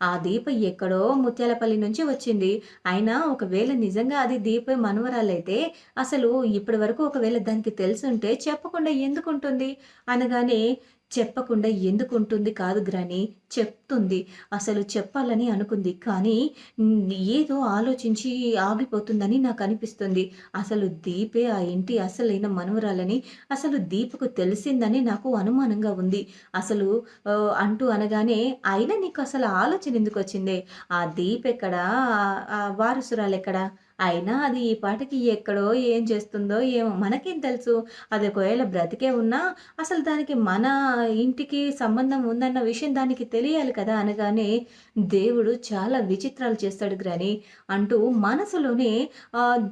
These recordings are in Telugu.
ఆ దీప ఎక్కడో ముత్యాలపల్లి నుంచి వచ్చింది. అయినా ఒకవేళ నిజంగా అది దీప మనవరాలైతే అసలు ఇప్పటి వరకు ఒకవేళ దానికి తెలుసుంటే చెప్పకుండా ఎందుకుంటుంది? అనగానే చెప్పకుండా ఎందుకు ఉంటుంది కాదు గ్రాని చెప్తుంది. అసలు చెప్పాలని అనుకుంది. కానీ ఏదో ఆలోచించి ఆగిపోతుందని నాకు అనిపిస్తుంది. అసలు దీపే ఆ ఇంటి అసలైన మనవరాలని అసలు దీపకు తెలిసిందని నాకు అనుమానంగా ఉంది. అసలు అంటూ అనగానే అయినా నీకు అసలు ఆలోచన ఎందుకు వచ్చింది? ఆ దీప్ ఎక్కడా వారసురాలు ఎక్కడా అయినా అది ఈ పాటకి ఎక్కడో ఏం చేస్తుందో ఏమో మనకేం తెలుసు. అది ఒకవేళ బ్రతికే ఉన్నా అసలు దానికి మన ఇంటికి సంబంధం ఉందన్న విషయం దానికి తెలియాలి కదా అనగానే దేవుడు చాలా విచిత్రాలు చేస్తాడు గ్రాని అంటూ మనసులోనే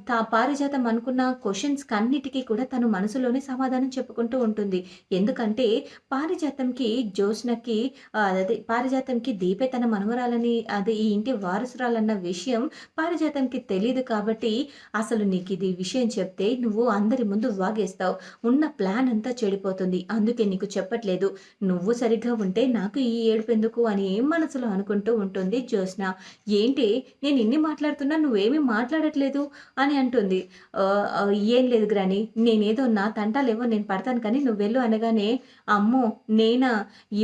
తా పారిజాతం అనుకున్న క్వశ్చన్స్ అన్నిటికీ కూడా తను మనసులోనే సమాధానం చెప్పుకుంటూ ఉంటుంది. ఎందుకంటే పారిజాతంకి జ్యోత్స్నకి అదే పారిజాతంకి దీపే తన మనవరాలని అదే ఈ ఇంటి వారసురాలన్న విషయం పారిజాతంకి తెలియదు కాబట్టి కాబట్టి అసలు నీకు ఇది విషయం చెప్తే నువ్వు అందరి ముందు వాగేస్తావు. ఉన్న ప్లాన్ అంతా చెడిపోతుంది. అందుకే నీకు చెప్పట్లేదు. నువ్వు సరిగ్గా ఉంటే నాకు ఈ ఏడుపు ఎందుకు అని మనసులో అనుకుంటూ ఉంటుంది జ్యోత్స్న. ఏంటి? నేను ఇన్ని మాట్లాడుతున్నా నువ్వేమీ మాట్లాడట్లేదు అని అంటుంది. ఏం లేదు గ్రాని. నేనేదో నా తంటాలేవో నేను పడతాను కానీ నువ్వు వెళ్ళు అనగానే అమ్మో నేనా?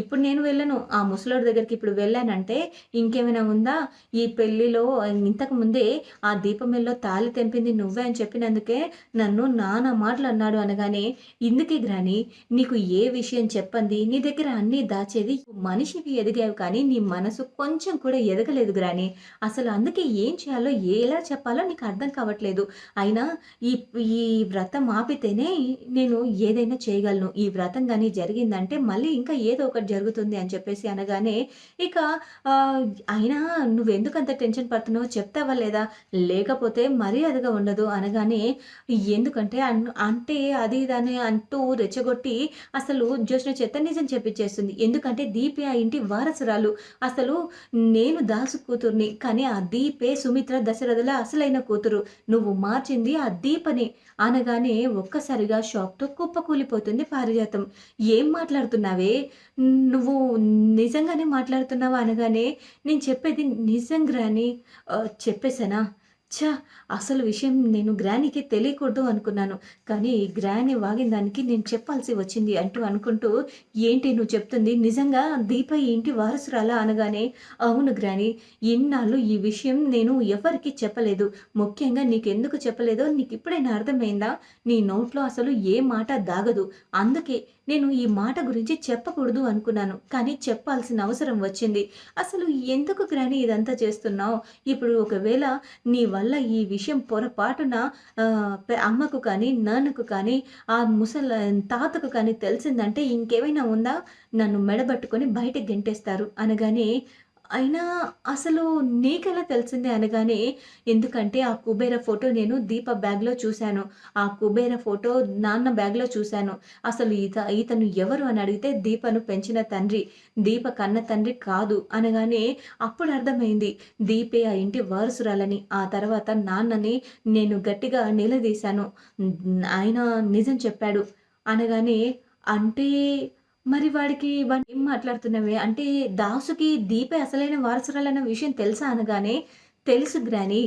ఇప్పుడు నేను వెళ్ళను. ఆ ముసలోడి దగ్గరికి ఇప్పుడు వెళ్ళానంటే ఇంకేమైనా ఉందా? ఈ పెళ్ళిలో ఇంతకు ముందే ఆ దీపం దీపమిల్లో తాళి తెంపింది నువ్వే అని చెప్పినందుకే నన్ను నానా మాటలు అన్నాడు అనగానే ఇందుకే గ్రాని నీకు ఏ విషయం చెప్పండి నీ దగ్గర అన్నీ దాచేది మనిషివి ఎదిగావు కానీ నీ మనసు కొంచెం కూడా ఎదగలేదు గ్రాని. అసలు అందుకే ఏం చేయాలో ఎలా చెప్పాలో నీకు అర్థం కావట్లేదు. అయినా ఈ ఈ వ్రతం ఆపితేనే నేను ఏదైనా చేయగలను. ఈ వ్రతం కానీ జరిగిందంటే మళ్ళీ ఇంకా ఏదో ఒకటి జరుగుతుంది అని చెప్పేసి అనగానే ఇక అయినా నువ్వెందుకు అంత టెన్షన్ పడుతున్నావో చెప్తావా లేదా? లేకపోతే మర్యాదగా ఉండదు అనగానే ఎందుకంటే అంటే అది దాన్ని అంటూ రెచ్చగొట్టి అసలు జ్యోష్ణ చెత్త నిజం చెప్పించేస్తుంది. ఎందుకంటే దీపే ఆ ఇంటి వారసురాలు. అసలు నేను దాసు కూతుర్ని కానీ ఆ దీపే సుమిత్ర దశరథుల అసలైన కూతురు. నువ్వు మార్చింది ఆ దీపని అనగానే ఒక్కసారిగా షాక్తో కుప్పకూలిపోతుంది పారిజాతం. ఏం మాట్లాడుతున్నావే? నువ్వు నిజంగానే మాట్లాడుతున్నావా అనగానే నేను చెప్పేది నిజంగా అని చెప్పేశానా? ఛా అసలు విషయం నేను గ్రానీకి తెలియకూడదు అనుకున్నాను. కానీ గ్రాని వాగిన దానికి నేను చెప్పాల్సి వచ్చింది అంటూ అనుకుంటూ ఏంటి నువ్వు చెప్తుంది? నిజంగా దీప ఇంటి వారసురాలా అనగానే అవును గ్రాని ఇన్నాళ్ళు ఈ విషయం నేను ఎవరికి చెప్పలేదు. ముఖ్యంగా నీకు ఎందుకు చెప్పలేదో నీకు ఇప్పుడైనా అర్థమైందా? నీ నోట్లో అసలు ఏ మాట దాగదు. అందుకే నేను ఈ మాట గురించి చెప్పకూడదు అనుకున్నాను కానీ చెప్పాల్సిన అవసరం వచ్చింది. అసలు ఎందుకు గ్రాని ఇదంతా చేస్తున్నావు? ఇప్పుడు ఒకవేళ నీ వల్ల ఈ విషయం పొరపాటున అమ్మకు కానీ నాన్నకు కానీ ఆ ముసల తాతకు కానీ తెలిసిందంటే ఇంకేమైనా ఉందా? నన్ను మెడబట్టుకొని బయట గెంటేస్తారు అనగానే అయినా అసలు నీకెలా తెలిసింది అనగానే ఎందుకంటే ఆ కుబేర ఫోటో నేను దీప బ్యాగ్లో చూశాను. ఆ కుబేర ఫోటో నాన్న బ్యాగ్లో చూశాను. అసలు ఈత ఈతను ఎవరు అని అడిగితే దీపను పెంచిన తండ్రి. దీప కన్న తండ్రి కాదు అనగానే అప్పుడు అర్థమైంది దీపే ఆ ఇంటి వారసురాలని. ఆ తర్వాత నాన్నని నేను గట్టిగా నిలదీశాను. ఆయన నిజం చెప్పాడు అనగానే అంటే మరి వాడికి ఏం మాట్లాడుతున్నవే? అంటే దాసుకి దీపే అసలైన వారసురాలన్న విషయం తెలుసా అనగానే తెలుసు గ్రాని.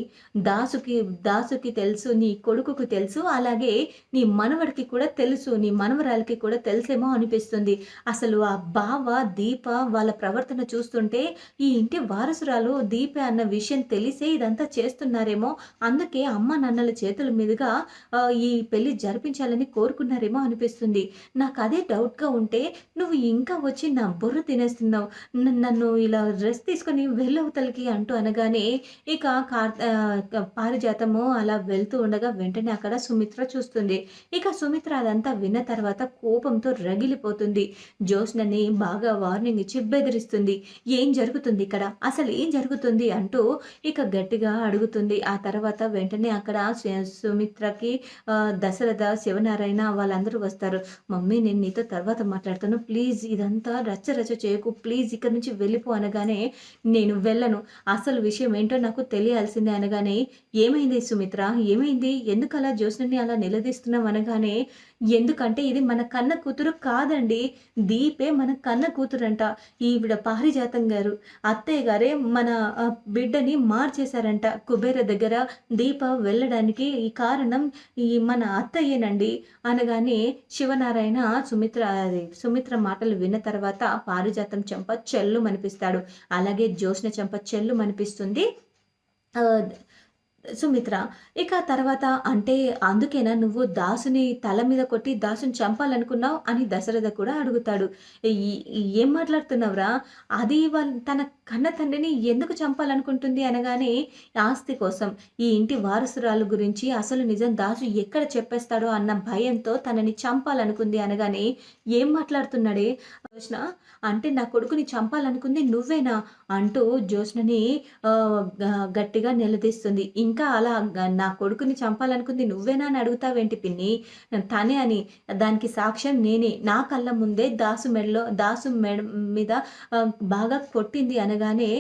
దాసుకి దాసుకి తెలుసు నీ కొడుకుకు తెలుసు అలాగే నీ మనవడికి కూడా తెలుసు నీ మనవరాలకి కూడా తెలుసేమో అనిపిస్తుంది. అసలు ఆ బావ దీప వాళ్ళ ప్రవర్తన చూస్తుంటే ఈ ఇంటి వారసురాలు దీప అన్న విషయం తెలిసే ఇదంతా చేస్తున్నారేమో. అందుకే అమ్మ నాన్నల చేతుల మీదుగా ఈ పెళ్ళి జరిపించాలని కోరుకున్నారేమో అనిపిస్తుంది. నాకు అదే డౌట్గా ఉంటే నువ్వు ఇంకా వచ్చి నా బుర్ర తినేస్తున్నావు. నన్ను ఇలా డ్రెస్ తీసుకొని వెళ్ళవతలకి అంటూ అనగానే ఇక కార్ పారిజాతము అలా వెళ్తూ ఉండగా వెంటనే అక్కడ సుమిత్ర చూస్తుంది. ఇక సుమిత్ర అదంతా విన్న తర్వాత కోపంతో రగిలిపోతుంది. జ్యోత్స్నని బాగా వార్నింగ్ ఇచ్చి బెదిరిస్తుంది. ఏం జరుగుతుంది ఇక్కడ? అసలు ఏం జరుగుతుంది అంటూ ఇక గట్టిగా అడుగుతుంది. ఆ తర్వాత వెంటనే అక్కడ సుమిత్రకి దశరథ శివనారాయణ వాళ్ళందరూ వస్తారు. మమ్మీ నేను నీతో తర్వాత మాట్లాడతాను. ప్లీజ్ ఇదంతా రచ్చ రచ్చ చేయకు. ప్లీజ్ ఇక్కడ నుంచి వెళ్ళిపో అనగానే నేను వెళ్ళను. అసలు విషయం ఏంటో నాకు నాకు తెలియాల్సిందే అనగానే ఏమైంది సుమిత్ర? ఏమైంది? ఎందుకు అలా జ్యోత్స్నని అలా నిలదీస్తున్నాం అనగానే ఎందుకంటే ఇది మన కన్న కూతురు కాదండి. దీపే మన కన్న కూతురంట. ఈవిడ పారిజాతం గారు. అత్తయ్య గారే మన బిడ్డని మార్చేశారంట. కుబేర దగ్గర దీప వెళ్ళడానికి ఈ కారణం ఈ మన అత్తయ్యేనండి. అనగానే శివనారాయణ సుమిత్ర అది సుమిత్ర మాటలు విన్న తర్వాత పారిజాతం చెంప చెల్లు అనిపిస్తాడు అలాగే జ్యోత్స్న చెంప చెల్లు అనిపిస్తుంది uh, సుమిత్ర ఇక తర్వాత అంటే అందుకేనా నువ్వు దాసుని తల మీద కొట్టి దాసుని చంపాలనుకున్నావు అని దశరథ కూడా అడుగుతాడు. ఏం మాట్లాడుతున్నావురా? అది వాళ్ళ తన కన్న తండ్రిని ఎందుకు చంపాలనుకుంటుంది అనగానే ఆస్తి కోసం ఈ ఇంటి వారసురాలు గురించి అసలు నిజం దాసు ఎక్కడ చెప్పేస్తాడో అన్న భయంతో తనని చంపాలనుకుంది అనగానే ఏం మాట్లాడుతున్నాడే? జోష్ణ అంటే నా కొడుకుని చంపాలనుకుంది నువ్వేనా? అంటూ జోష్ణని గట్టిగా నిలదీస్తుంది. ఇంకా ఇంకా అలా నా కొడుకుని చంపాలనుకుంది నువ్వేనా అని అడుగుతావేంటి పిన్ని? తనే అని దానికి సాక్ష్యం నేనే. నా కళ్ళ ముందే దాసు మెడలో దాసు మెడ మీద బాగా కొట్టింది అనగానే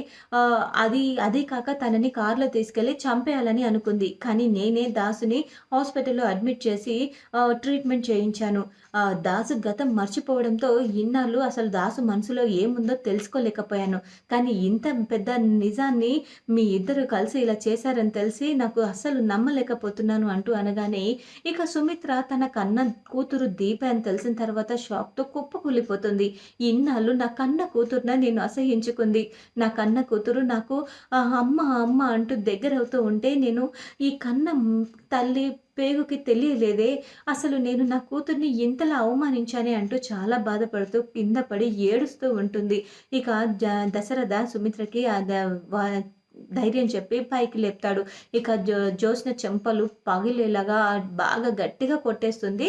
అది అదే కాక తనని కారులో తీసుకెళ్ళి చంపేయాలని అనుకుంది. కానీ నేనే దాసుని హాస్పిటల్లో అడ్మిట్ చేసి ట్రీట్మెంట్ చేయించాను. దాసు గతం మర్చిపోవడంతో ఇన్నాళ్ళు అసలు దాసు మనసులో ఏముందో తెలుసుకోలేకపోయాను. కానీ ఇంత పెద్ద నిజాన్ని మీ ఇద్దరు కలిసి ఇలా చేశారని తెలుసు నాకు అస్సలు నమ్మలేకపోతున్నాను అంటూ అనగానే ఇక సుమిత్ర తన కన్న కూతురు దీప అని తెలిసిన తర్వాత షాక్తో కుప్పకూలిపోతుంది ఇన్నాళ్ళు నా కన్న కూతురున నేను అసహించుకుంది. నా కన్న కూతురు నాకు అమ్మ అమ్మ అంటూ దగ్గర అవుతూ ఉంటే నేను ఈ కన్న తల్లి పేగుకి తెలియలేదే. అసలు నేను నా కూతుర్ని ఇంతలా అవమానించానే అంటూ చాలా బాధపడుతూ కింద పడి ఏడుస్తూ ఉంటుంది. ఇక దశరథ సుమిత్రకి ఆ ద- వా- ధైర్యం చెప్పి పైకి లేపుతాడు. ఇక జో జోష్న చెంపలు పగిలేలాగా బాగా గట్టిగా కొట్టేస్తుంది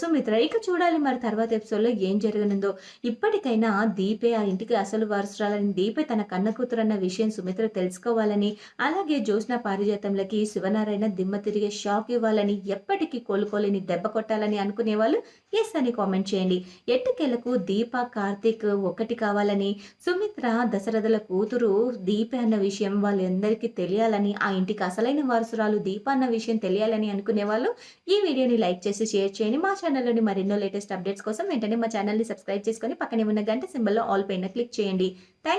సుమిత్ర. ఇక చూడాలి మరి తర్వాత ఎపిసోడ్లో ఏం జరగనుందో. ఇప్పటికైనా దీపే ఆ ఇంటికి అసలు వారసురాలని దీపే తన కన్న కూతురు అన్న విషయం సుమిత్ర తెలుసుకోవాలని అలాగే జ్యోత్స్న పారిజాతంలకి శివనారాయణ దిమ్మ తిరిగే షాక్ ఇవ్వాలని ఎప్పటికీ కోలుకోలేని దెబ్బ కొట్టాలని అనుకునే వాళ్ళు ఎస్ అని కామెంట్ చేయండి. ఎట్టకేలకు దీప కార్తీక్ ఒకటి కావాలని సుమిత్ర దశరథల కూతురు దీపే అన్న విషయం వాళ్ళందరికీ తెలియాలని ఆ ఇంటికి అసలైన వారసురాలు దీప అన్న విషయం తెలియాలని అనుకునే వాళ్ళు ఈ వీడియోని లైక్ చేసి షేర్ చేయండి. మా ఛానల్లోని మరెన్నో లేటెస్ట్ అప్డేట్స్ కోసం వెంటనే మా ఛానల్ని సబ్స్క్రైబ్ చేసుకొని పక్కనే ఉన్న గంట సింబల్లో ఆల్ పైన క్లిక్ చేయండి. థ్యాంక్